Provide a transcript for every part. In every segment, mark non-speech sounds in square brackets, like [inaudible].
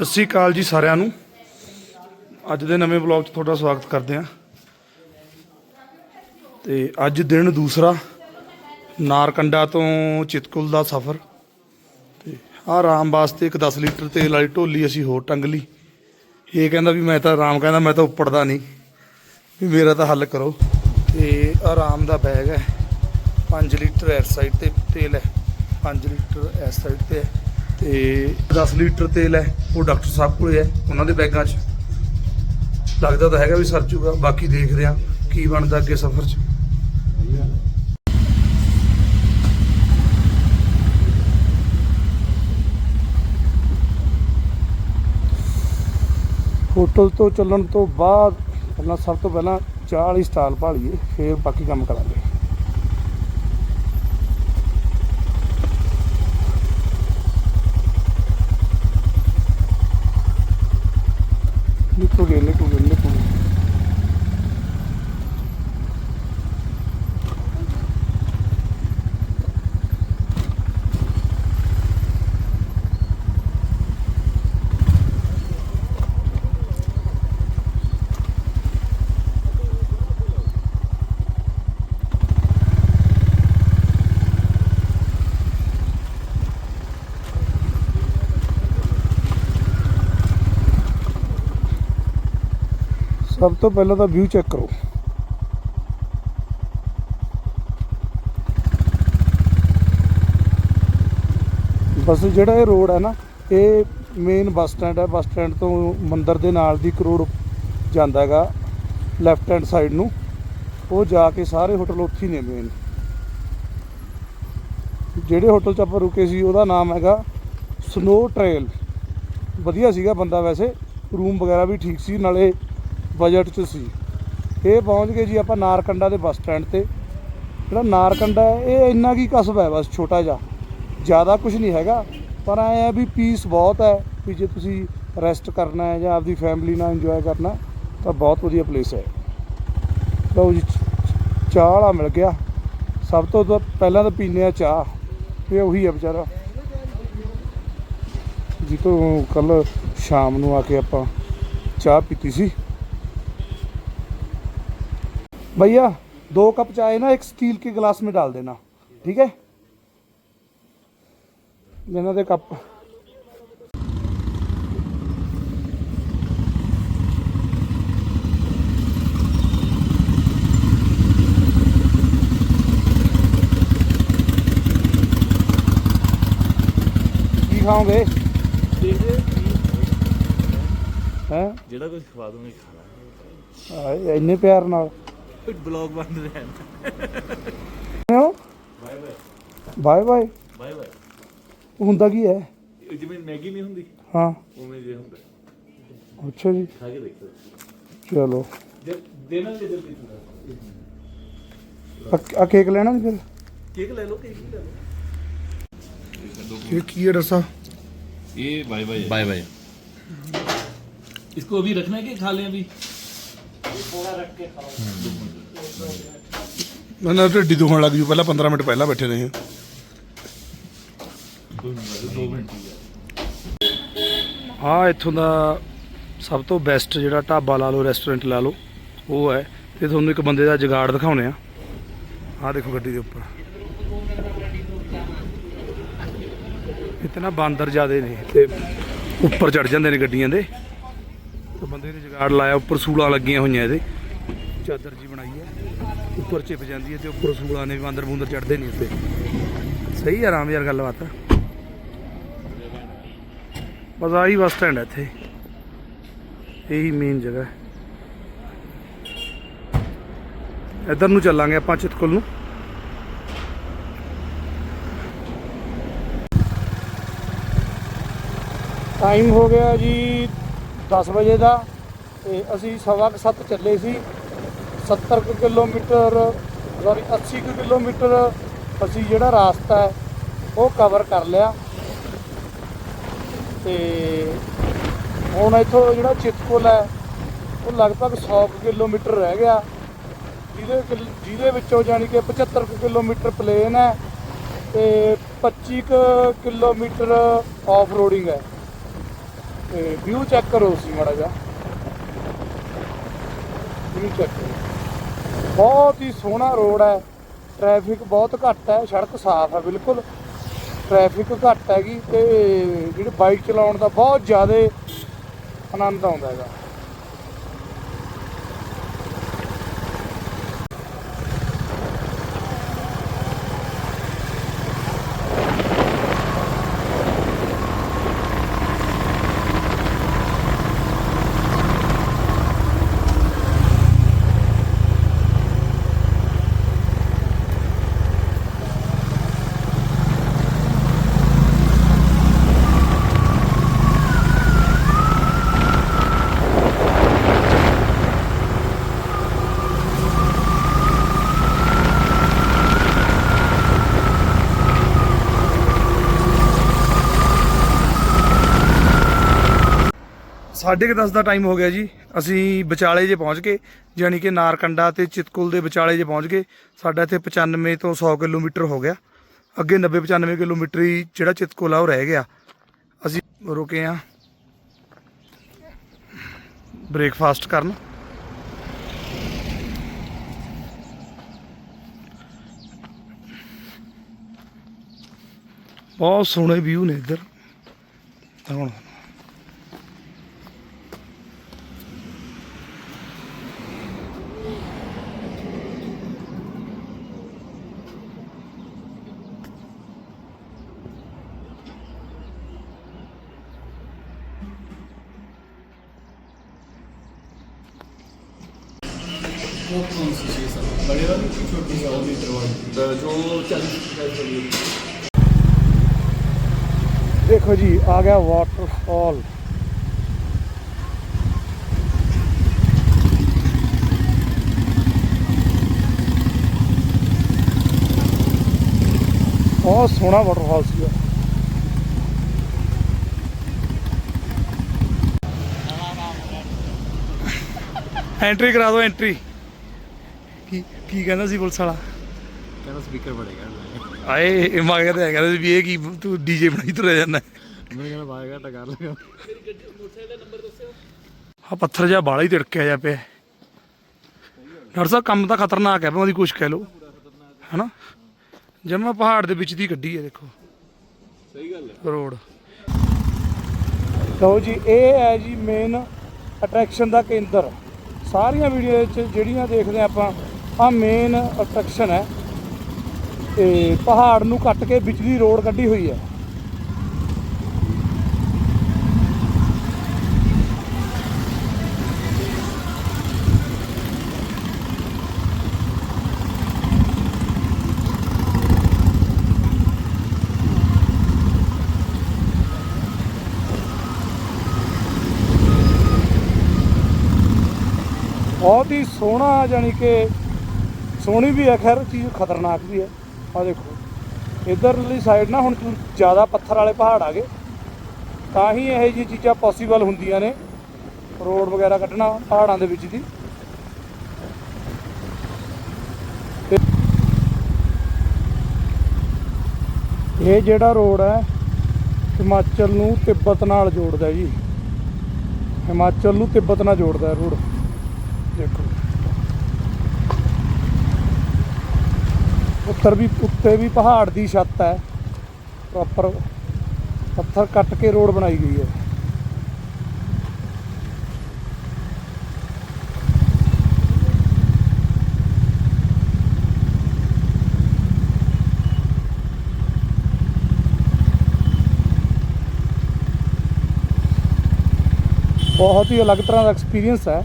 ਸਤਿ ਸ੍ਰੀ ਅਕਾਲ ਜੀ ਸਾਰਿਆਂ ਨੂੰ। ਅੱਜ ਦੇ ਨਵੇਂ ਵਲੌਗ 'ਚ ਤੁਹਾਡਾ ਸਵਾਗਤ ਕਰਦੇ ਹਾਂ। ਤੇ ਅੱਜ ਦਿਨ ਦੂਸਰਾ, ਨਾਰਕੰਡਾ ਤੋਂ ਚਿਤਕੁਲ ਦਾ ਸਫ਼ਰ। ਤੇ ਆਹ ਆਰਾਮ ਵਾਸਤੇ ਇੱਕ 10 ਲੀਟਰ ਤੇਲ ਵਾਲੀ ਢੋਲੀ ਅਸੀਂ ਹੋਰ ਟੰਗ ਲਈ। ਇਹ ਕਹਿੰਦਾ ਵੀ ਮੈਂ ਤਾਂ ਆਰਾਮ ਕਹਿੰਦਾ ਮੈਂ ਤਾਂ ਉੱਪੜਦਾ ਨਹੀਂ। ਵੀ ਮੇਰਾ ਤਾਂ ਹੱਲ ਕਰੋ। ਤੇ ਆਰਾਮ ਦਾ ਬੈਗ ਹੈ। 5 ਲੀਟਰ ਇਸ ਸਾਈਡ ਤੇ ਤੇਲ ਹੈ। 5 ਲੀਟਰ ਇਸ ਸਾਈਡ ਤੇ ਹੈ। ਤੇ 10 ਲੀਟਰ ਤੇਲ ਹੈ, ਉਹ ਡਾਕਟਰ ਸਾਹਿਬ ਕੋਲੇ ਹੈ, ਉਹਨਾਂ ਦੇ ਬੈਗਾਂ 'ਚ। ਲੱਗਦਾ ਤਾਂ ਹੈਗਾ ਵੀ ਸਰ ਜੂਗਾ, ਬਾਕੀ ਦੇਖਦੇ ਆ ਕੀ ਬਣਦਾ ਅੱਗੇ ਸਫ਼ਰ 'ਚ। ਹੋਟਲ ਤੋਂ ਚੱਲਣ ਤੋਂ ਬਾਅਦ, ਪਹਿਲਾਂ ਸਭ ਤੋਂ ਪਹਿਲਾਂ ਚਾਹ ਵਾਲੀ ਸਟਾਲ ਭਾਲੀਏ, ਫਿਰ ਬਾਕੀ ਕੰਮ ਕਰਾਂਗੇ ਨਿਕਲ ਗਏ ਨਿਕਲ ਗਏ ਨਿਕਲ ਗਏ ਸਭ ਤੋਂ ਪਹਿਲਾਂ ਤਾਂ ਵਿਊ ਚੈੱਕ ਕਰੋ। ਬਸ ਜਿਹੜਾ ਇਹ ਰੋਡ ਹੈ ਨਾ, ਇਹ ਮੇਨ ਬੱਸ ਸਟੈਂਡ ਹੈ। ਬੱਸ ਸਟੈਂਡ ਤੋਂ ਮੰਦਰ ਦੇ ਨਾਲ ਦੀ ਇੱਕ ਰੋਡ ਜਾਂਦਾ ਹੈਗਾ ਲੈਫਟ ਹੈਂਡ ਸਾਈਡ ਨੂੰ। ਉਹ ਜਾ ਕੇ ਸਾਰੇ ਹੋਟਲ ਉੱਥੇ ਹੀ ਨੇ ਮੇਨ ਜਿਹੜੇ ਹੋਟਲ 'ਚ ਆਪਾਂ ਰੁਕੇ ਸੀ, ਉਹਦਾ ਨਾਮ ਹੈਗਾ ਸਨੋ ਟ੍ਰੇਲ ਵਧੀਆ ਸੀਗਾ ਬੰਦਾ ਵੈਸੇ। ਰੂਮ ਵਗੈਰਾ ਵੀ ਠੀਕ ਸੀ, ਨਾਲੇ ਬਜਟ 'ਚ ਸੀ। ਇਹ ਪਹੁੰਚ ਗਏ ਜੀ ਆਪਾਂ ਨਾਰਕੰਡਾ ਦੇ ਬੱਸ ਸਟੈਂਡ ਤੇ। ਜਿਹੜਾ ਨਾਰਕੰਡਾ ਹੈ, ਇਹ ਇੰਨਾ ਕੀ ਕਸਬਾ ਹੈ ਬਸ, ਛੋਟਾ ਜਿਹਾ। ਜ਼ਿਆਦਾ ਕੁਝ ਨਹੀਂ ਹੈਗਾ, ਪਰ ਐ ਹੈ ਵੀ ਪੀਸ ਬਹੁਤ ਹੈ ਵੀ ਜੇ ਤੁਸੀਂ ਰੈਸਟ ਕਰਨਾ ਹੈ ਜਾਂ ਆਪਦੀ ਫੈਮਿਲੀ ਨਾਲ ਇੰਜੋਏ ਕਰਨਾ, ਤਾਂ ਬਹੁਤ ਵਧੀਆ ਪਲੇਸ ਹੈ। ਲਓ ਜੀ, ਚਾਹ ਵਾਲਾ ਮਿਲ ਗਿਆ। ਸਭ ਤੋਂ ਪਹਿਲਾਂ ਤਾਂ ਪੀਨੇ ਆ ਚਾਹ। ਇਹ ਉਹੀ ਹੈ ਵਿਚਾਰਾ। ਜੀ ਤੋਂ ਕੱਲ ਸ਼ਾਮ ਨੂੰ ਆ ਕੇ ਆਪਾਂ ਚਾਹ ਪੀਤੀ ਸੀ। भैया दो कप चाय ना एक स्टील के गिलास में डाल देना ठीक है ਇਹਨਾਂ ਦੇ ਕੱਪ ਕੀ ਖਾਓਗੇ ਹੈ ਜਿਹੜਾ ਕੁਝ ਖਵਾ ਦੂੰਗੇ ਖਾਣਾ ਇੰਨੇ ਪਿਆਰ ਨਾਲ ਬਲੌਗ ਬਣ ਰਿਹਾ ਹੋ ਬਾਏ ਬਾਏ ਬਾਏ ਬਾਏ ਹੁੰਦਾ ਕੀ ਹੈ ਜਿਵੇਂ ਮੈਗੀ ਨਹੀਂ ਹੁੰਦੀ ਹਾਂ ਉਵੇਂ ਜੇ ਹੁੰਦਾ ਅੱਛਾ ਜੀ ਖਾ ਕੇ ਦੇਖੋ ਚਲੋ ਜੇ ਦੇਣਾ ਜੇ ਦਿਲ ਕੀਤਾ ਆ ਕੇਕ ਲੈਣਾ ਜੀ ਫਿਰ ਕੇਕ ਲੈ ਲਓ ਕੇਕ ਲੈ ਲਓ ਇਹ ਕੀ ਹੈ ਦੱਸਾ ये बाय बाय बाय बाय इसको अभी रखना है कि खा लें अभी ਨਾ ਢਿੱਡੀ ਦੁਖਣ ਲੱਗ ਜੂ। ਪਹਿਲਾਂ 15 ਮਿੰਟ ਪਹਿਲਾਂ ਬੈਠੇ ਨੇ ਆ ਇੱਥੋਂ ਦਾ ਸਭ ਤੋਂ ਬੈਸਟ ਜਿਹੜਾ ਢਾਬਾ ਲਾ ਲਓ ਰੈਸਟੋਰੈਂਟ ਲਾ ਲਓ, ਉਹ ਹੈ। ਤੇ ਤੁਹਾਨੂੰ ਇੱਕ ਬੰਦੇ ਦਾ ਜਗਾੜ ਦਿਖਾਉਣੇ ਆ। ਆ ਦੇਖੋ ਗੱਡੀ ਦੇ ਉੱਪਰ। ਇਤਨਾ ਬਾਂਦਰ ਜਿਆਦੇ ਨੇ ਤੇ ਉੱਪਰ ਚੜ ਜਾਂਦੇ ਨੇ ਗੱਡੀਆਂ ਦੇ। ਤੇ ਬੰਦੇ ਨੇ ਜਗਾੜ ਲਾਇਆ, ਉੱਪਰ ਸੂਲਾਂ ਲੱਗੀਆਂ ਹੋਈਆਂ ਇਹਦੇ। ਚਾਦਰ ਜੀ ਬਣਾਈ ਹੈ, ਉੱਪਰ ਚਿਪ ਜਾਂਦੀ ਹੈ ਤੇ ਉੱਪਰ ਸੂਲਾਂ ਨੇ ਵੀ ਬਾਂਦਰ ਬੂੰਦਰ ਚੜਦੇ ਨਹੀਂ ਉੱਤੇ। ਸਹੀ ਆਰਾਮ ਯਾਰ ਗੱਲਬਾਤ ਬਸ ਆਹੀ ਬੱਸ ਸਟੈਂਡ ਹੈ ਇੱਥੇ। ਇਹੀ ਮੇਨ ਜਗ੍ਹਾ ਹੈ। ਇੱਧਰ ਨੂੰ ਚੱਲਾਂਗੇ ਆਪਾਂ ਚਿਤਕੁਲ ਨੂੰ। ਟਾਈਮ ਹੋ ਗਿਆ ਜੀ 10 ਵਜੇ ਦਾ ਤੇ ਅਸੀਂ ਸਵਾ ਕੁ ਸੱਤ ਚੱਲੇ ਸੀ। 70 ਕੁ ਕਿਲੋਮੀਟਰ ਸੌਰੀ 80 ਕੁ ਕਿਲੋਮੀਟਰ ਅਸੀਂ ਜਿਹੜਾ ਰਾਸਤਾ ਹੈ, ਉਹ ਕਵਰ ਕਰ ਲਿਆ। ਤੇ ਹੁਣ ਇੱਥੋਂ ਜਿਹੜਾ ਚਿਤਕੁਲ ਹੈ, ਉਹ ਲਗਭਗ 100 ਕੁ ਕਿਲੋਮੀਟਰ ਰਹਿ ਗਿਆ। ਜਿਹਦੇ ਕਿਲ- ਜਿਹਦੇ ਵਿੱਚੋਂ ਜਾਣੀ ਕਿ 75 ਕੁ ਕਿਲੋਮੀਟਰ ਪਲੇਨ ਹੈ ਤੇ 25 ਕੁ ਕਿਲੋਮੀਟਰ ਆਫ ਰੋਡਿੰਗ ਹੈ। ਤੇ ਵਿਊ ਚੈੱਕ ਕਰੋ ਤੁਸੀਂ ਮਾੜਾ ਜਿਹਾ। ਵਿਊ ਚੈੱਕ ਕਰੋ। ਬਹੁਤ ਹੀ ਸੋਹਣਾ ਰੋਡ ਹੈ। ਟ੍ਰੈਫਿਕ ਬਹੁਤ ਘੱਟ ਹੈ, ਸੜਕ ਸਾਫ਼ ਹੈ ਬਿਲਕੁਲ। ਟ੍ਰੈਫਿਕ ਘੱਟ ਹੈਗੀ ਤੇ ਜਿਹੜੀ ਬਾਈਕ ਚਲਾਉਣ ਦਾ ਬਹੁਤ ਜ਼ਿਆਦਾ ਆਨੰਦ ਆਉਂਦਾ ਹੈਗਾ। ਸਾਢੇ ਕੁ ਦਸ ਦਾ ਟਾਈਮ ਹੋ ਗਿਆ ਜੀ। ਅਸੀਂ ਵਿਚਾਲੇ ਜੇ ਪਹੁੰਚ ਗਏ, ਯਾਨੀ ਕਿ ਨਾਰਕੰਡਾ ਤੇ ਚਿਤਕੁਲ ਦੇ ਵਿਚਾਲੇ ਜੇ ਪਹੁੰਚ ਗਏ, ਸਾਡਾ ਇੱਥੇ 95 ਤੋਂ 100 ਕਿਲੋਮੀਟਰ ਹੋ ਗਿਆ। ਅੱਗੇ 90 95 ਕਿਲੋਮੀਟਰ ਹੀ ਜਿਹੜਾ ਚਿਤਕੁਲ ਆ, ਉਹ ਰਹਿ ਗਿਆ। ਅਸੀਂ ਰੁਕੇ ਆ ਬ੍ਰੇਕਫਾਸਟ ਕਰਨ। ਬਹੁਤ ਸੋਹਣੇ ਵਿਊ ਨੇ ਇੱਧਰ। ਹੁਣ वो कौन सी चीज़ है बड़े वाली की छोटी सौ लीटर वाली जो चालीस रुपये वाली ਦੇਖੋ ਜੀ ਆ ਗਿਆ ਵਾਟਰਫਾਲ ਬਹੁਤ ਸੋਹਣਾ ਵਾਟਰਫਾਲ ਸੀ ਐਂਟਰੀ ਕਰਾ ਦਿਓ ਐਂਟਰੀ ਕੀ ਕੀ ਕਹਿੰਦਾ ਸੀ ਪੁਲਿਸ ਵਾਲਾ? ਕਹਿੰਦਾ ਸਪੀਕਰ ਬੜੇਗਾ ਆਏ ਇਹ ਮਾਗਰ ਤੇ ਕਹਿੰਦਾ ਵੀ ਇਹ ਕੀ ਤੂੰ ਡੀਜੇ ਬਣਾਈ ਤੁਰਿਆ ਜਾਂਦਾ। ਮੈਨੂੰ ਕਹਿੰਦਾ ਬਾਹਰ ਘਟਾ ਕਰ ਲਗਾ ਆ ਪੱਥਰ ਜਿਹਾ ਬਾਲਾ ਹੀ ਟਿੜਕਿਆ ਜਾ ਪਿਆ। ਡਾਕਟਰ ਸਾਹਿਬ ਕੰਮ ਤਾਂ ਖਤਰਨਾਕ ਹੈ ਭਾਵੇਂ ਕੁਛ ਕਹਿ ਲੋ ਹਨਾ? ਜਮਾ ਪਹਾੜ ਦੇ ਵਿੱਚ ਦੀ ਗੱਡੀ ਹੈ ਦੇਖੋ। ਸਹੀ ਗੱਲ ਹੈ। ਰੋਡ। ਲਓ ਜੀ ਇਹ ਹੈ ਜੀ ਮੇਨ ਅਟਰੈਕਸ਼ਨ ਦਾ ਕੇਂਦਰ। ਸਾਰੀਆਂ ਵੀਡੀਓ ਵਿੱਚ ਜਿਹੜੀਆਂ ਦੇਖਦੇ ਆਪਾਂ ਆ ਮੇਨ ਅਟਰੈਕਸ਼ਨ ਹੈ। ਤੇ ਪਹਾੜ ਨੂੰ ਕੱਟ ਕੇ ਵਿੱਚ ਰੋਡ ਕੱਢੀ ਹੋਈ ਹੈ। ਬਹੁਤ ਹੀ ਸੋਹਣਾ ਜਾਨੀ ਕਿ ਸੋਹਣੀ ਵੀ ਹੈ ਖੈਰ, ਚੀਜ਼ ਖਤਰਨਾਕ ਵੀ ਹੈ ਆ ਦੇਖੋ, ਇਧਰਲੀ ਸਾਈਡ ਨਾ ਹੁਣ ਜ਼ਿਆਦਾ ਪੱਥਰ ਵਾਲੇ ਪਹਾੜ ਆ ਗਏ। ਤਾਂ ਹੀ ਇਹੋ ਜਿਹੀ ਚੀਜ਼ਾਂ ਪੋਸੀਬਲ ਹੁੰਦੀਆਂ ਨੇ। ਰੋਡ ਵਗੈਰਾ ਕੱਢਣਾ ਪਹਾੜਾਂ ਦੇ ਵਿੱਚ ਦੀ। ਇਹ ਜਿਹੜਾ ਰੋਡ ਹੈ, ਹਿਮਾਚਲ ਨੂੰ ਤਿੱਬਤ ਨਾਲ ਜੋੜਦਾ ਜੀ। ਹਿਮਾਚਲ ਨੂੰ ਤਿੱਬਤ ਨਾਲ ਜੋੜਦਾ ਰੋਡ। ਦੇਖੋ। ਉੱਤਰ ਵੀ ਉੱਤੇ ਵੀ ਪਹਾੜ ਦੀ ਛੱਤ ਹੈ। ਪ੍ਰੋਪਰ ਪੱਥਰ ਕੱਟ ਕੇ ਰੋਡ ਬਣਾਈ ਗਈ ਹੈ। ਬਹੁਤ ਹੀ ਅਲੱਗ ਤਰ੍ਹਾਂ ਦਾ ਐਕਸਪੀਰੀਅੰਸ ਹੈ।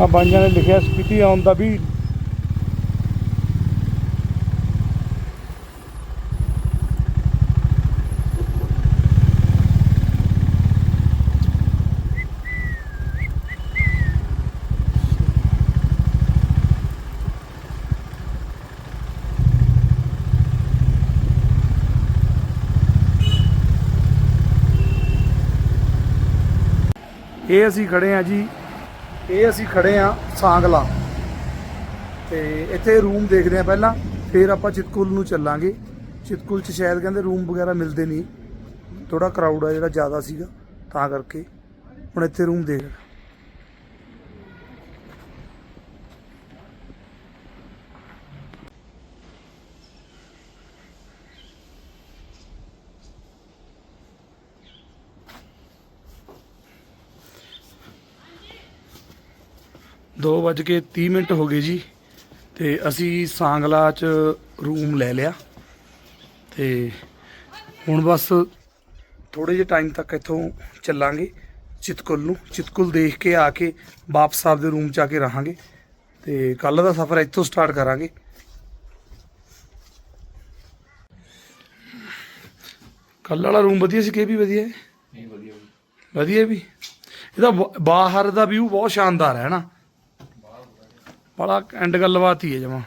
ਆ ਬਾਈਆਂ ਨੇ ਲਿਖਿਆ ਸਪੀਤੀ ਆਨ ਦਾ ਵੀ। ਇਹ ਅਸੀਂ ਖੜੇ ਆ ਜੀ ਇਹ ਅਸੀਂ ਖੜੇ ਆ ਸਾਂਗਲਾ। ਤੇ ਇੱਥੇ ਰੂਮ ਦੇਖਦੇ ਆ ਪਹਿਲਾਂ, ਫਿਰ ਆਪਾਂ ਚਿਤਕੁਲ ਨੂੰ ਚੱਲਾਂਗੇ। ਚਿਤਕੁਲ ਚ ਸ਼ਾਇਦ ਕਹਿੰਦੇ ਰੂਮ ਵਗੈਰਾ ਮਿਲਦੇ ਨਹੀਂ। ਥੋੜਾ ਕਰਾਊਡ ਆ ਜਿਹੜਾ ਜ਼ਿਆਦਾ ਸੀਗਾ, ਤਾਂ ਕਰਕੇ। ਹੁਣ ਇੱਥੇ ਰੂਮ ਦੇਖ। ਦੋ ਵੱਜ ਕੇ 30 ਮਿੰਟ ਹੋ ਗਏ ਜੀ ਤੇ ਅਸੀਂ ਸਾਂਗਲਾ ਚ ਰੂਮ ਲੈ ਲਿਆ ਤੇ ਹੁਣ ਬਸ ਥੋੜੇ ਜਿਹੇ ਟਾਈਮ ਤੱਕ ਇੱਥੋਂ ਚੱਲਾਂਗੇ ਚਿਤਕੁਲ ਨੂੰ। ਚਿਤਕੁਲ ਦੇਖ ਕੇ ਆ ਕੇ ਵਾਪਸ ਆਪਦੇ ਰੂਮ ਚ ਆ ਕੇ ਰਹਾਂਗੇ ਤੇ ਕੱਲ ਦਾ ਸਫ਼ਰ ਇੱਥੋਂ ਸਟਾਰਟ ਕਰਾਂਗੇ। ਕੱਲ ਵਾਲਾ ਰੂਮ ਵਧੀਆ ਸੀ ਕਿ ਵੀ ਵਧੀਆ ਹੈ? ਨਹੀਂ ਵਧੀਆ। ਵਧੀਆ ਵੀ। ਇਹਦਾ ਬਾਹਰ ਦਾ ਵਿਊ ਬਹੁਤ ਸ਼ਾਨਦਾਰ ਹੈ ਨਾ। ਬੜਾ ਐਂਡ ਗੱਲਬਾਤ ਹੀ ਹੈ ਜਮਾ।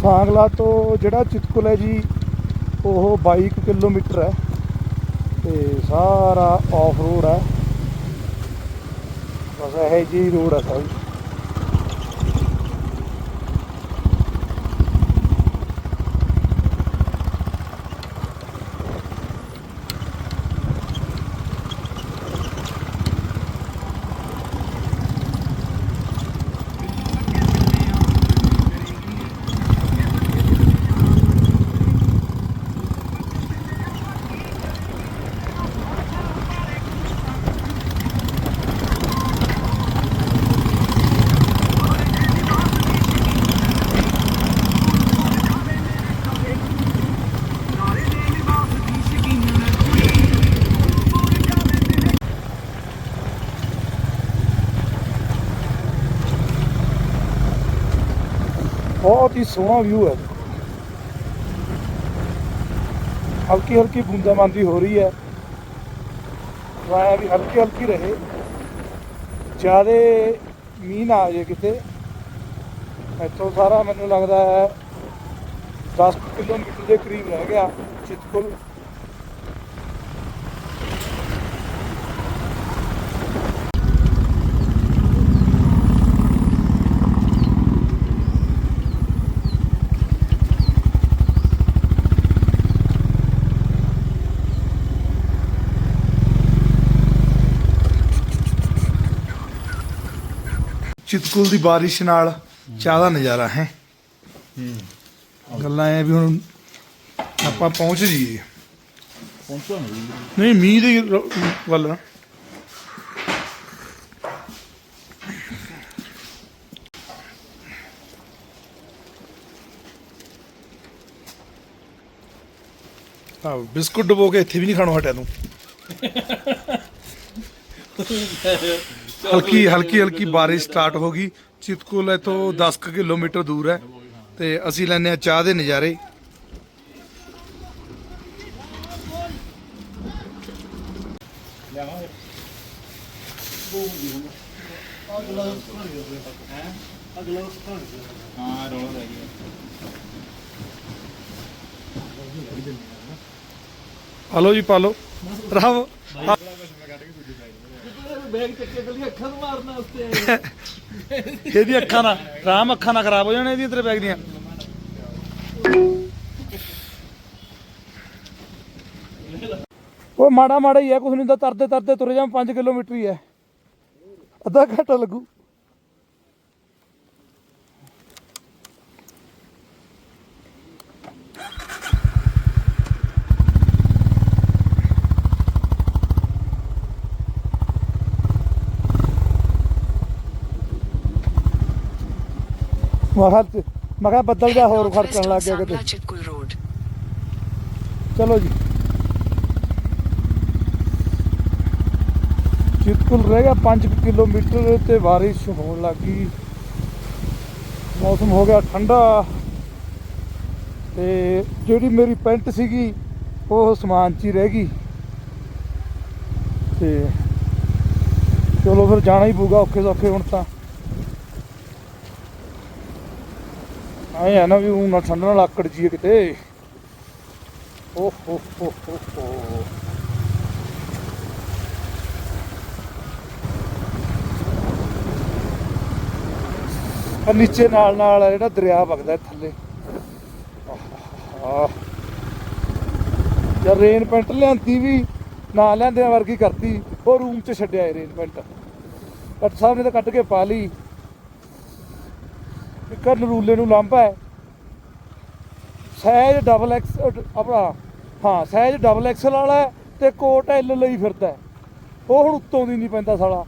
ਸਾਂਗਲਾ ਤੋਂ ਜਿਹੜਾ ਚਿਤਕੁਲ ਹੈ ਜੀ, ਉਹ 22 ਕੁ ਕਿਲੋਮੀਟਰ ਹੈ ਤੇ ਸਾਰਾ ਆਫ ਰੋਡ ਹੈ। ਬਸ ਇਹ ਜੀ ਰੋਡ ਹੈ ਸਾਰੀ ਬਹੁਤ ਹੀ ਸੋਹਣਾ ਵਿਊ ਹੈ ਹਲਕੀ ਹਲਕੀ ਬੂੰਦਾਬਾਂਦੀ ਹੋ ਰਹੀ ਹੈ। ਵਾਇਆ ਵੀ ਹਲਕੀ ਹਲਕੀ ਰਹੇ। ਜਿਆਦੇ ਮੀਂਹ ਨਾ ਆ ਜਾਏ ਕਿਤੇ। ਇੱਥੋਂ ਸਾਰਾ ਮੈਨੂੰ ਲੱਗਦਾ ਹੈ 10 ਕਿਲੋਮੀਟਰ ਦੇ ਕਰੀਬ ਰਹਿ ਗਿਆ ਚਿਤਕੁਲ। ਚਿਤਕੁਲ ਦੀ ਬਾਰਿਸ਼ ਨਾਲ ਚਾਹ ਦਾ ਨਜ਼ਾਰਾ ਹੈ। ਗੱਲਾਂ ਐ ਵੀ ਹੁਣ ਆਪਾਂ ਪਹੁੰਚ ਜੀਏ ਪਹੁੰਚੋ ਨਹੀਂ ਮੀਂਹ ਦੀ ਰ- ਨਾ। ਆ ਬਿਸਕੁਟ ਡਬੋ ਕੇ ਇੱਥੇ ਵੀ ਨਹੀਂ ਖਾਣੋ ਹਟਿਆ ਤੂੰ। [laughs] ਹਲਕੀ ਹਲਕੀ ਹਲਕੀ ਬਾਰਿਸ਼ ਸਟਾਰਟ ਹੋ ਗਈ। ਚਿਤਕੁਲ ਇੱਥੋਂ 10 ਕੁ ਕਿਲੋਮੀਟਰ ਦੂਰ ਹੈ ਤੇ ਅਸੀਂ ਲੈਨੇ ਆ ਚਾਹ ਦੇ ਨਜ਼ਾਰੇ। ਹਾਂ ਰੋਣਾ ਰਹਿ ਗਿਆ ਹਲੋ ਜੀ ਪਾਲੋ ਰਾਮ ਬੈਗ ਚੱਕੇ ਗਲੀ ਅੱਖਾਂ ਨੂੰ ਮਾਰਨ ਵਾਸਤੇ [laughs] ਇਹਦੀ ਅੱਖਾਂ ਨਾ, ਰਾਮ ਅੱਖਾਂ ਨਾ ਖਰਾਬ ਹੋ ਜਾਣ ਇਹਦੀ ਤੇਰੇ ਬੈਗ ਦੀਆਂ। ਉਹ ਮਾੜਾ ਮਾੜਾ ਹੀ ਹੈ, ਕੁਛ ਨਹੀਂ ਤਾਂ ਤਰਦੇ ਤਰਦੇ ਤੁਰੇ ਜਾ 5 ਕਿਲੋਮੀਟਰ ਹੀ ਹੈ। ਅੱਧਾ ਘੰਟਾ ਲੱਗੂ। ਮੈਂ ਕਿਹਾ ਮੈਂ ਕਿਹਾ ਬੱਦਲ ਦਾ ਹੋਰ ਖੜਕਣ ਲੱਗ ਗਿਆ ਕਿਤੇ. ਚਲੋ ਜੀ। ਚਿਤਕੁਲ ਰਹਿ ਗਿਆ 5 ਕਿਲੋਮੀਟਰ ਤੇ ਬਾਰਿਸ਼ ਹੋਣ ਲੱਗੀ ਮੌਸਮ ਹੋ ਗਿਆ ਠੰਡਾ। ਤੇ ਜਿਹੜੀ ਮੇਰੀ ਪੈਂਟ ਸੀਗੀ ਉਹ ਸਮਾਨ 'ਚ ਹੀ ਰਹਿ ਗਈ। ਤੇ ਚਲੋ ਫਿਰ ਜਾਣਾ ਹੀ ਪਊਗਾ ਔਖੇ ਸੌਖੇ ਹੁਣ ਤਾਂ। ਆਏ ਆ ਨਾ ਵੀ ਉਹ ਨਾ ਠੰਡ ਨਾਲ ਆਕੜ ਜੀਏ ਕਿਤੇ। ਓ ਹੋ ਹੋ ਹੋ ਹੋ। ਆ ਨੀਚੇ ਨਾਲ ਨਾਲ ਆ ਜਿਹੜਾ ਦਰਿਆ ਵਗਦਾ ਥੱਲੇ। ਆਹ। ਯਾਰ ਰੇਨ ਪੈਂਟ ਲਿਆਂਦੀ ਵੀ, ਨਾ ਲਿਆਂਦਿਆਂ ਵਰਗੀ ਕਰਤੀ, ਉਹ ਰੂਮ 'ਚ ਛੱਡਿਆ ਇਹ ਰੇਨ ਪੈਂਟ ਕੱਟ ਸਾਹਿਬ ਨੇ ਤਾਂ ਕੱਟ ਕੇ ਪਾ ਲਈ। ਇੱਕ ਨਰੂਲੇ ਨੂੰ ਲਾਂਭਾ ਹੈ। ਸਹਿਜ ਡਬਲ ਐਕਸ ਆਪਣਾ, ਹਾਂ, ਸਹਿਜ ਡਬਲ ਐਕਸਲ ਵਾਲਾ ਹੈ ਤੇ ਕੋਟ ਐਲ ਲਈ ਫਿਰਦਾ ਉਹ ਹੁਣ ਉੱਤੋਂ ਦੀ ਨਹੀਂ ਪੈਂਦਾ ਸਾਲਾ।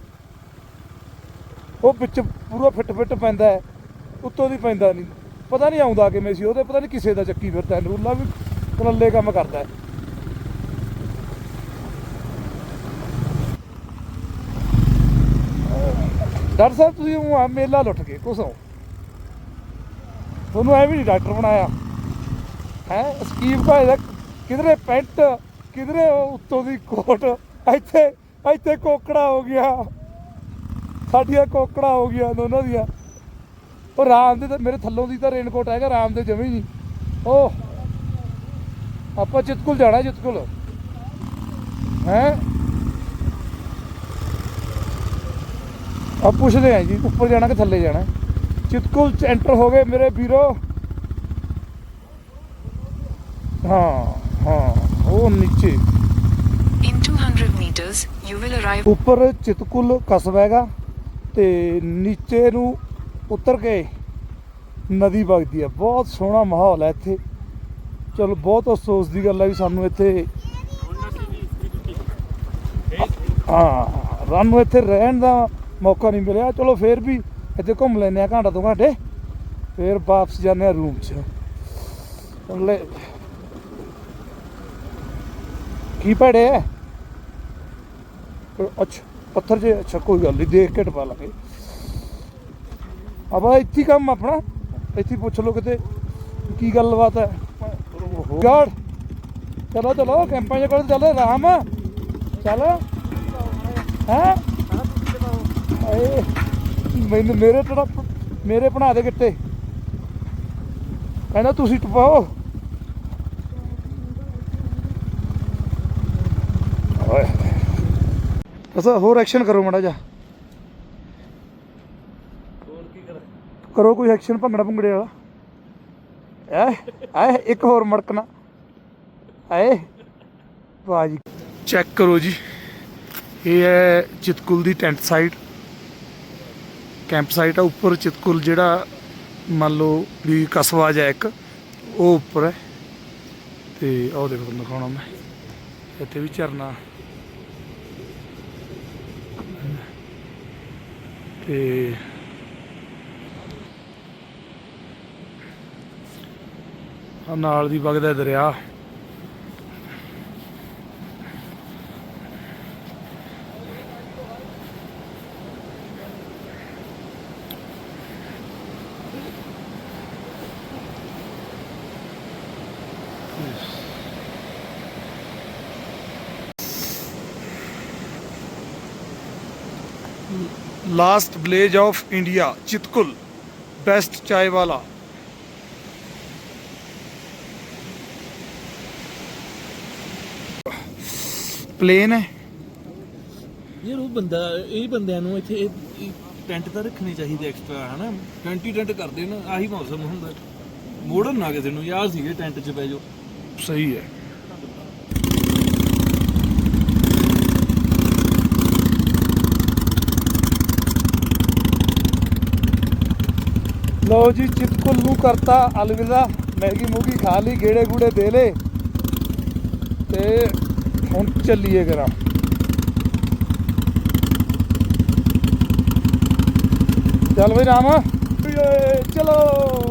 ਉਹ ਵਿੱਚ ਪੂਰਾ ਫਿੱਟ ਫਿੱਟ ਪੈਂਦਾ ਉੱਤੋਂ ਦੀ ਪੈਂਦਾ ਨਹੀਂ। ਪਤਾ ਨਹੀਂ ਆਉਂਦਾ ਕਿਵੇਂ ਸੀ ਉਹਦੇ, ਪਤਾ ਨਹੀਂ ਕਿਸੇ ਦਾ ਚੱਕੀ ਫਿਰਦਾ ਨਰੂਲਾ ਵੀ ਕਰੱਲੇ ਕੰਮ ਕਰਦਾ ਡਾਕਟਰ ਸਾਹਿਬ, ਤੁਸੀਂ ਉਹ ਮੇਲਾ ਲੁੱਟ ਗਏ ਕੁਸੋਂ ਤੁਹਾਨੂੰ ਐਵੇਂ ਵੀ ਨਹੀਂ ਡਾਕਟਰ ਬਣਾਇਆ। ਹੈ? ਸਕੀਮ ਭਾਈ ਦਾ ਕਿਧਰੇ ਪੈਂਟ, ਕਿਧਰੇ ਉੱਤੋਂ ਦੀ ਕੋਟ, ਇੱਥੇ ਇੱਥੇ ਕੋਕੜਾ ਹੋ ਗਿਆ। ਸਾਡੀਆਂ ਕੋਕੜਾ ਹੋ ਗਿਆ ਦੋਨਾਂ ਦੀਆਂ। ਉਹ ਰਾਮ ਦੇ ਮੇਰੇ ਥੱਲੋਂ ਦੀ ਤਾਂ ਰੇਨਕੋਟ ਹੈਗਾ ਰਾਮ ਦੇ ਜਮੇ ਜੀ ਉਹ ਆਪਾਂ ਚਿਤਕੁਲ ਜਾਣਾ ਚਿਤਕੁਲ। ਹੈ? ਆ ਪੁੱਛਦੇ ਆ ਜੀ, ਉੱਪਰ ਜਾਣਾ ਕਿ ਥੱਲੇ ਜਾਣਾ ਚਿਤਕੁਲ ਚ ਐਂਟਰ ਹੋ ਗਏ ਮੇਰੇ ਵੀਰੋ। ਹਾਂ ਹਾਂ ਉਹ ਨੀਚੇ। In 200 meters, you will arrive. ਉੱਪਰ ਚਿਤਕੁਲ ਕਸਬਾ ਹੈਗਾ ਤੇ ਨੀਚੇ ਨੂੰ ਉਤਰ ਕੇ ਨਦੀ ਵਗਦੀ ਹੈ। ਬਹੁਤ ਸੋਹਣਾ ਮਾਹੌਲ ਹੈ ਇੱਥੇ। ਚਲੋ ਬਹੁਤ ਅਫਸੋਸ ਦੀ ਗੱਲ ਹੈ ਵੀ ਸਾਨੂੰ ਇੱਥੇ ਹਾਂ। ਸਾਨੂੰ ਇੱਥੇ ਰਹਿਣ ਦਾ ਮੌਕਾ ਨਹੀਂ ਮਿਲਿਆ। ਚਲੋ ਫੇਰ ਵੀ ਇੱਥੇ ਘੁੰਮ ਲੈਂਦੇ ਆ ਘੰਟਾ ਦੋ ਘੰਟੇ ਫੇਰ ਵਾਪਸ ਜਾਂਦੇ ਆ ਰੂਮ 'ਚ। ਲੈ ਕੀ ਪੜੇ ਹੈ ਅੱਛਾ ਪੱਥਰ ਜੇ ਅੱਛਾ ਕੋਈ ਗੱਲ ਨਹੀਂ ਦੇਖ ਕੇ ਟਪਾ ਲਾਂਗੇ। ਆਬਾ ਇੱਥੇ ਹੀ ਕੰਮ ਆਪਣਾ। ਇੱਥੇ ਹੀ ਪੁੱਛ ਲਓ ਕਿਤੇ ਕੀ ਗੱਲਬਾਤ ਹੈ ਗਾਰਡ ਚਲੋ ਚਲੋ ਕੈਂਪਾਂ ਦੇ ਕੋਲ ਚੱਲ ਆਰਾਮ। ਚੱਲ। ਹੈ? ਆਏ ਮੈਨੂੰ ਮੇਰੇ ਤੜਾ ਮੇਰੇ ਬਣਾ ਦੇ ਗਿੱਟੇ। ਕਹਿੰਦਾ ਤੁਸੀਂ ਟਪਾਓ। ਓਏ। ਅਸਾ ਹੋਰ ਐਕਸ਼ਨ ਕਰੋ ਮੜਾ ਜਾ ਹੋਰ ਕੀ ਕਰ? ਕਰੋ ਕੋਈ ਐਕਸ਼ਨ ਭੰਗੜਾ ਭੰਗੜੇ ਵਾਲਾ। ਐ ਐ ਇੱਕ ਹੋਰ ਮੜਕਣਾ। ਐ। ਵਾਹ ਜੀ। ਚੈੱਕ ਕਰੋ ਜੀ। ਇਹ ਹੈ ਚਿਤਕੁਲ ਦੀ ਟੈਂਟ ਸਾਈਟ ਕੈਂਪ ਸਾਈਟ ਆ, ਉੱਪਰ ਚਿਤਕੁਲ ਜਿਹੜਾ ਮੰਨ ਲਓ ਵੀ ਕਸਬਾ ਜਿਹਾ ਇੱਕ, ਉਹ ਉੱਪਰ ਹੈ। ਤੇ ਆਹ ਦੇਖੋ ਤੁਹਾਨੂੰ ਦਿਖਾਉਣਾ ਮੈਂ। ਇੱਥੇ ਵੀ ਝਰਨਾ। ਤੇ ਨਾਲ ਦੀ ਵਗਦਾ ਦਰਿਆ। Last village of India Chitkul best ਚਾय ਵਾਲਾ ਪਲੇਨ ਹੈ ਯਾਰ ਉਹ ਬੰਦਾ ਇਹ ਬੰਦਿਆਂ ਨੂੰ ਇੱਥੇ ਟੈਂਟ ਤਾਂ ਰੱਖਣੇ ਚਾਹੀਦੇ ਐਕਸਟਰਾ ਹਨਾ ਟੈਂਟ ਹੀ ਟੈਂਟ ਕਰਦੇ ਨਾ ਆਹੀ ਮੌਸਮ ਹੁੰਦਾ ਮੋੜਨ ਨਾ ਕਿਸੇ ਨੂੰ ਯਾਰ ਸੀਗੇ ਟੈਂਟ 'ਚ ਪੈ ਜਾਓ ਸਹੀ ਹੈ ਲਓ ਜੀ ਚਿਤਕੁਲ ਨੂੰ ਕਰਤਾ, ਅਲਵਿਦਾ, ਮੈਗੀ ਮੂਗੀ ਖਾ ਲਈ, ਗੇੜੇ ਗੂੜੇ ਦੇ ਲੇ ਤੇ ਹੁਣ ਚੱਲੀਏ ਕਰਾਂ ਚੱਲ ਬਈ ਰਾਮ। ਚਲੋ।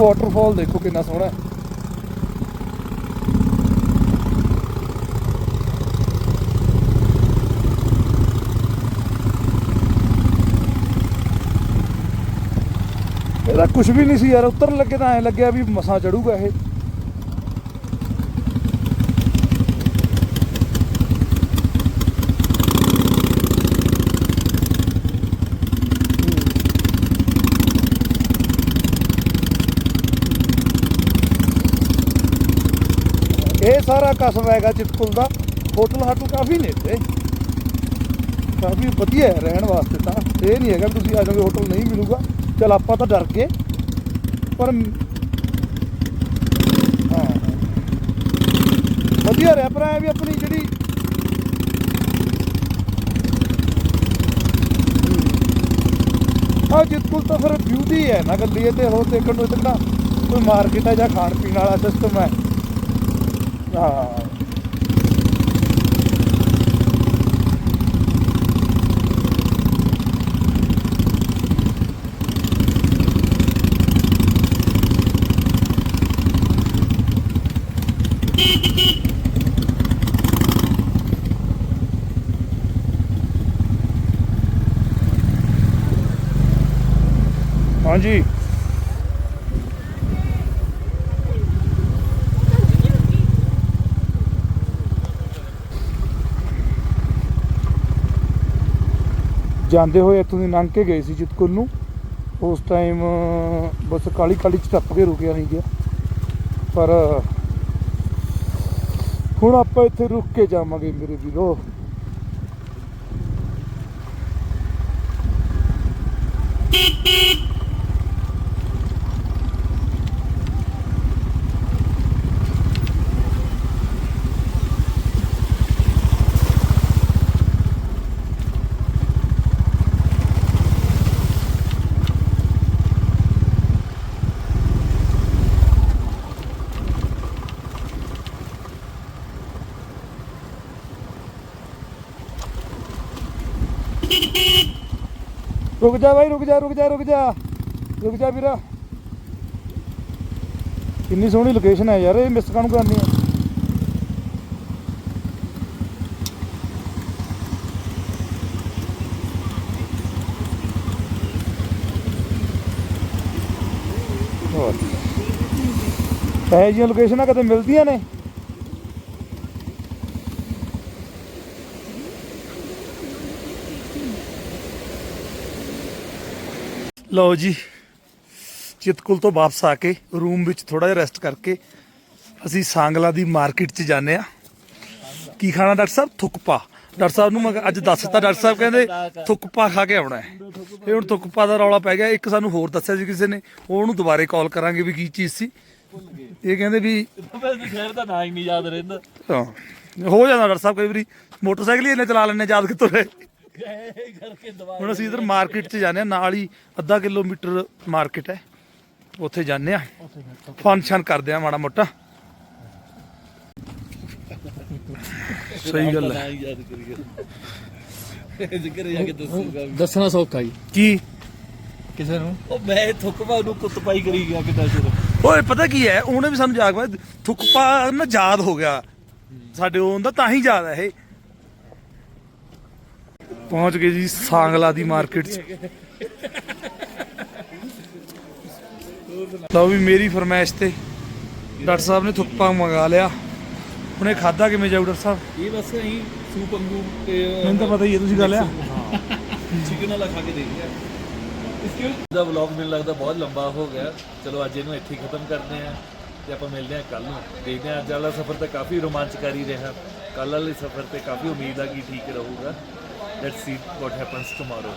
ਵਾਟਰਫਾਲ ਦੇਖੋ ਕਿੰਨਾ ਸੋਹਣਾ ਹੈ। ਇਹਦਾ ਕੁਝ ਵੀ ਨਹੀਂ ਸੀ ਯਾਰ, ਉਤਰਨ ਲੱਗੇ ਤਾਂ ਐ ਲੱਗਿਆ ਵੀ ਮਸਾਂ ਚੜੂਗਾ ਇਹ। ਇਹ ਸਾਰਾ ਕਸਬਾ ਹੈਗਾ ਚਿਤਕੁਲ ਦਾ। ਹੋਟਲ ਹਾਟਲ ਕਾਫੀ ਨੇ ਇੱਥੇ। ਕਾਫੀ ਵਧੀਆ ਹੈ ਰਹਿਣ ਵਾਸਤੇ ਤਾਂ। ਇਹ ਨਹੀਂ ਹੈਗਾ ਤੁਸੀਂ ਆ ਜਾਓਗੇ, ਹੋਟਲ ਨਹੀਂ ਮਿਲੂਗਾ। ਚਲ ਆਪਾਂ ਤਾਂ ਡਰ ਗਏ। ਪਰ ਹਾਂ। ਵਧੀਆ ਰਹਿ ਪਰ ਐ ਵੀ ਆਪਣੀ ਜਿਹੜੀ ਆ ਜਿੱਤਕੁਲ ਤਾਂ ਫਿਰ ਬਿਊਟੀ ਹੈ ਨਾ ਗੱਲੀ ਇਹ ਤੇ, ਹੋਰ ਦੇਖਣ ਨੂੰ ਇਤਨਾ ਕੋਈ ਮਾਰਕੀਟ ਹੈ ਜਾਂ ਖਾਣ ਪੀਣ ਵਾਲਾ ਸਿਸਟਮ ਹੈ। ਹਾਂ ਹਾਂਜੀ ਜਾਂਦੇ ਹੋਏ ਇੱਥੋਂ ਦੀ ਲੰਘ ਕੇ ਗਏ ਸੀ ਚਿਤਕੁਲ ਨੂੰ। ਉਸ ਟਾਈਮ ਬਸ ਕਾਲੀ ਕਾਲੀ ਚ ਟੱਪ ਕੇ ਰੁਕਿਆ ਨਹੀਂ ਗਿਆ। ਪਰ ਹੁਣ ਆਪਾਂ ਇੱਥੇ ਰੁਕ ਕੇ ਜਾਵਾਂਗੇ ਮੇਰੇ ਵੀਰੋ। ਰੁਕ ਜਾ ਭਾਈ ਰੁਕ ਜਾ ਰੁਕ ਜਾ ਰੁਕ ਜਾ। ਰੁਕ ਜਾ ਵੀਰਾ। ਕਿੰਨੀ ਸੋਹਣੀ ਲੋਕੇਸ਼ਨ ਹੈ ਯਾਰ, ਇਹ ਮਿਸ ਕਾਹਨੂੰ ਕਰਨੀ ਹੈ ਹੋਰ। ਇਹ ਜਿਹੀਆਂ ਲੋਕੇਸ਼ਨਾਂ ਕਦੇ ਮਿਲਦੀਆਂ ਨੇ? ਲਓ ਜੀ ਚਿਤਕੁਲ ਤੋਂ ਵਾਪਸ ਆ ਕੇ ਰੂਮ ਵਿੱਚ ਥੋੜਾ ਜਿਹਾ ਰੈਸਟ ਕਰਕੇ ਅਸੀਂ ਸਾਂਗਲਾ ਦੀ ਮਾਰਕੀਟ 'ਚ ਜਾਂਦੇ ਆ ਕੀ ਖਾਣਾ ਡਾਕਟਰ ਸਾਹਿਬ? ਥੁੱਕਪਾ। ਡਾਕਟਰ ਸਾਹਿਬ ਨੂੰ ਮੈਂ ਅੱਜ ਦੱਸਤਾ ਡਾਕਟਰ ਸਾਹਿਬ ਕਹਿੰਦੇ ਥੁੱਕਪਾ ਖਾ ਕੇ ਆਉਣਾ ਹੈ। ਇਹ ਹੁਣ ਥੁੱਕਪਾ ਦਾ ਰੌਲਾ ਪੈ ਗਿਆ। ਇੱਕ ਸਾਨੂੰ ਹੋਰ ਦੱਸਿਆ ਸੀ ਕਿਸੇ ਨੇ। ਉਹਨੂੰ ਦੁਬਾਰੇ ਕਾਲ ਕਰਾਂਗੇ ਵੀ ਕੀ ਚੀਜ਼ ਸੀ। ਇਹ ਕਹਿੰਦੇ ਵੀ ਸ਼ਹਿਰ ਦਾ ਨਾਂ ਹੀ ਨਹੀਂ ਯਾਦ ਰਹਿੰਦਾ। ਹਾਂ, ਹੋ ਜਾਂਦਾ ਡਾਕਟਰ ਸਾਹਿਬ ਕਈ ਵਾਰੀ ਮੋਟਰਸਾਈਕਲ ਹੀ ਇੰਨੇ ਚਲਾ ਲੈਣੇ ਯਾਦ ਕਿੱਥੋਂ ਰਹੇ ਕਰਕੇ ਦਵਾ ਹੁਣ ਅਸੀਂ ਇਧਰ ਮਾਰਕੀਟ 'ਚ ਜਾਂਦੇ ਆ ਨਾਲ ਹੀ ਅੱਧਾ ਕਿਲੋਮੀਟਰ ਮਾਰਕੀਟ ਹੈ। ਉੱਥੇ ਜਾਂਦੇ ਆ ਫੰਕਸ਼ਨ ਕਰਦੇ ਆ ਮਾੜਾ ਮੋਟਾ। ਸਹੀ ਗੱਲ ਹੈ। ਯਾਦ ਕਰੀਏ। ਜ਼ਿਕਰ ਜਾ ਕੇ ਦੱਸੂਗਾ ਵੀ। ਦੱਸਣਾ ਸੌਖਾ ਜੀ। ਕੀ? ਕਿਸੇ ਨੂੰ? ਉਹ ਮੈਂ ਥੁੱਕਵਾ ਉਹਨੂੰ ਕੁੱਤਪਾਈ ਕਰੀ ਗਿਆ ਕਿਦਾਂ ਸਿਰ ਓਏ ਪਤਾ ਕੀ ਹੈ? ਉਹਨੇ ਵੀ ਸਾਨੂੰ ਜਾਗ ਥੁੱਕਪਾ ਨਾ ਯਾਦ ਹੋ ਗਿਆ। ਸਾਡੇ ਉਹ ਦਾ ਤਾਂ ਹੀ ਯਾਦ ਹੈ ਇਹ। ਪਹੁੰਚ ਗਏ ਜੀ ਸਾਂਗਲਾ ਦੀ ਮਾਰਕੀਟ 'ਚ। ਲਓ ਵੀ ਮੇਰੀ ਫਰਮਾਇਸ਼ ਤੇ ਡਾਕਟਰ ਸਾਹਿਬ ਨੇ ਥੁੱਕਪਾ ਮੰਗਾ ਲਿਆ। ਉਹਨੇ ਖਾਦਾ ਕਿਵੇਂ ਜਾਊ ਡਾਕਟਰ ਸਾਹਿਬ? ਇਹ ਬਸ ਅਸੀਂ ਸੂਪ ਅੰਗੂ ਤੇ ਮੈਨੂੰ ਤਾਂ ਪਤਾ ਹੀ ਹੈ ਤੁਸੀਂ ਗੱਲ ਆ। ਚਿਕਨ ਵਾਲਾ ਖਾ ਕੇ ਦੇਖ ਲਿਆ। ਦਾ ਵਲੌਗ ਮੈਨੂੰ ਲੱਗਦਾ ਬਹੁਤ ਲੰਬਾ ਹੋ ਗਿਆ। ਚਲੋ ਅੱਜ ਇਹਨੂੰ ਇੱਥੇ ਖਤਮ ਕਰਦੇ ਆ ਤੇ ਆਪਾਂ ਮਿਲਦੇ ਆ ਕੱਲ ਨੂੰ। ਦੇਖਦੇ ਆ ਅੱਜ ਵਾਲਾ ਸਫ਼ਰ ਤਾਂ ਕਾਫੀ ਰੋਮਾਂਚਕਾਰੀ ਰਿਹਾ। ਕੱਲ ਵਾਲੇ ਸਫ਼ਰ ਤੇ ਕਾਫੀ ਉਮੀਦ ਆ ਕਿ ਠੀਕ ਰਹੂਗਾ। Let's see what happens tomorrow.